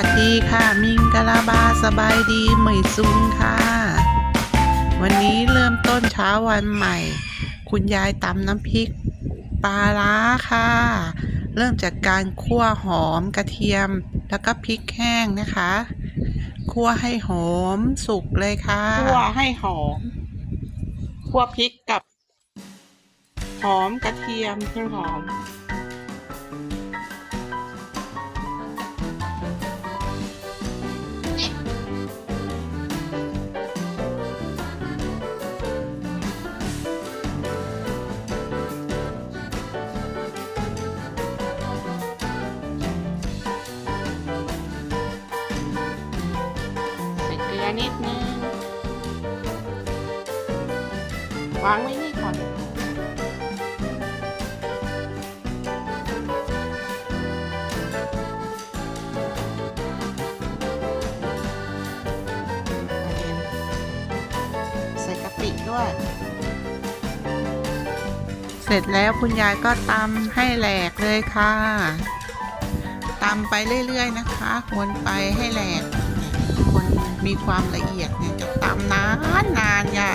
วัสดีค่ะ มิงกะลาบาสบายดีเหมยซุงค่ะ วันนี้เริ่มต้นเช้าวันใหม่ คุณยายตำน้ำพริกปลาร้าค่ะ เริ่มจากการคั่วหอมกระเทียม แล้วก็พริกแห้งนะคะ คั่วให้หอมสุกเลยค่ะ คั่วให้หอม คั่วพริกกับ หอมกระเทียมเครื่องหอม นิดนึงวางไว้นี่ก่อน ใส่กะปิด้วย เสร็จแล้วคุณยายก็ตำให้แหลกเลยค่ะตำไปเรื่อย ๆ นะคะ วนไปให้แหลก มีความละเอียดเนี่ยจะตำนานนานย่า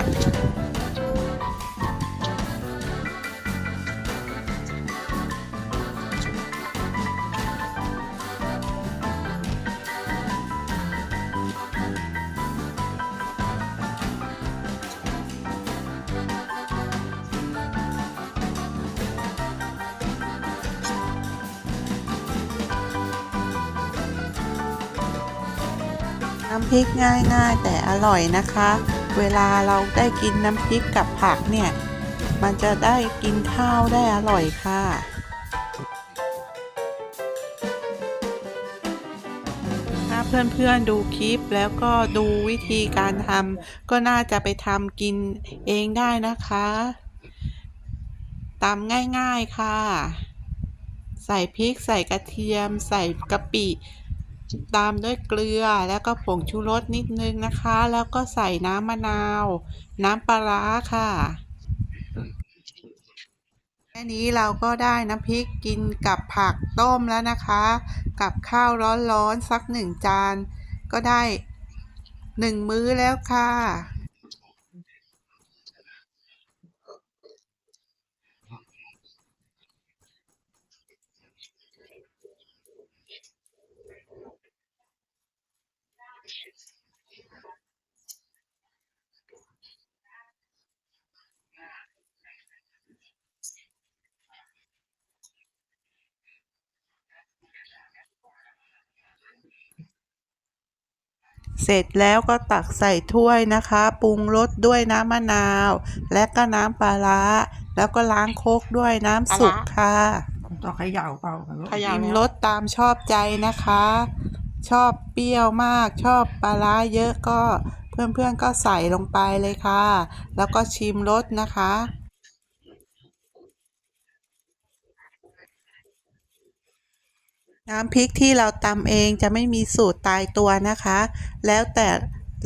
น้ำพริกง่ายๆ แต่อร่อยนะคะ เวลาเราได้กินน้ำพริกกับผักเนี่ย มันจะได้กินข้าวได้อร่อยค่ะ ถ้าเพื่อนๆดูคลิปแล้วก็ดูวิธีการทำก็น่าจะไปทำกินเองได้นะคะตำง่ายๆค่ะ ใส่พริกใส่กระเทียม ใส่กะปิ ตามด้วยเกลือแล้วก็ผงชูรสนิดนึงนะคะ แล้วก็ใส่น้ำมะนาว น้ำปลาร้าค่ะแค่นี้เราก็ได้น้ำพริกกินกับผักต้มแล้วนะคะ กับข้าวร้อนๆสักหนึ่งจาน ก็ได้หนึ่งมื้อแล้วค่ะ เสร็จแล้วก็ตักใส่ถ้วยนะคะ ปรุงรสด้วยน้ำมะนาว และก็น้ำปลาร้าแล้วก็ล้างโคกด้วยน้ำสุกค่ะต้องเขย่าเปล่ากันลูกชิมรสตามชอบใจนะคะ ชอบเปรี้ยวมากชอบปลาร้าเยอะก็เพื่อนๆก็ใส่ลงไปเลยค่ะ แล้วก็ชิมรสนะคะ น้ำพริกที่เราตำเองจะไม่มีสูตรตายตัวนะคะ แล้วแต่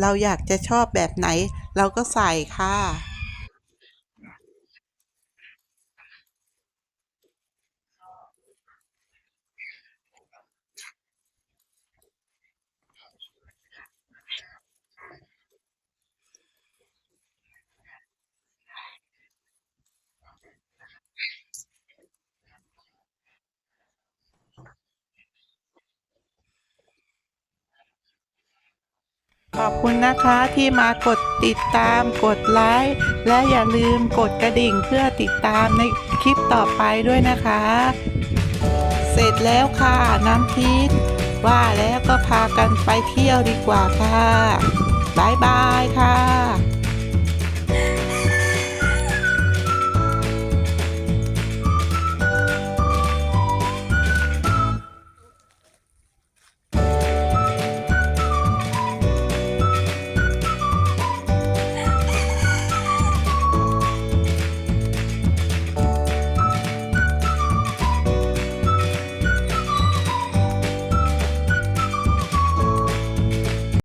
เราอยากจะชอบแบบไหน เราก็ใส่ค่ะ ขอบคุณนะคะที่มากดติดตาม กดไลค์ และอย่าลืมกดกระดิ่งเพื่อติดตามในคลิปต่อไปด้วยนะคะ เสร็จแล้วค่ะน้ำพริก ว่าแล้วก็พากันไปเที่ยวดีกว่าค่ะ บ๊ายบายค่ะ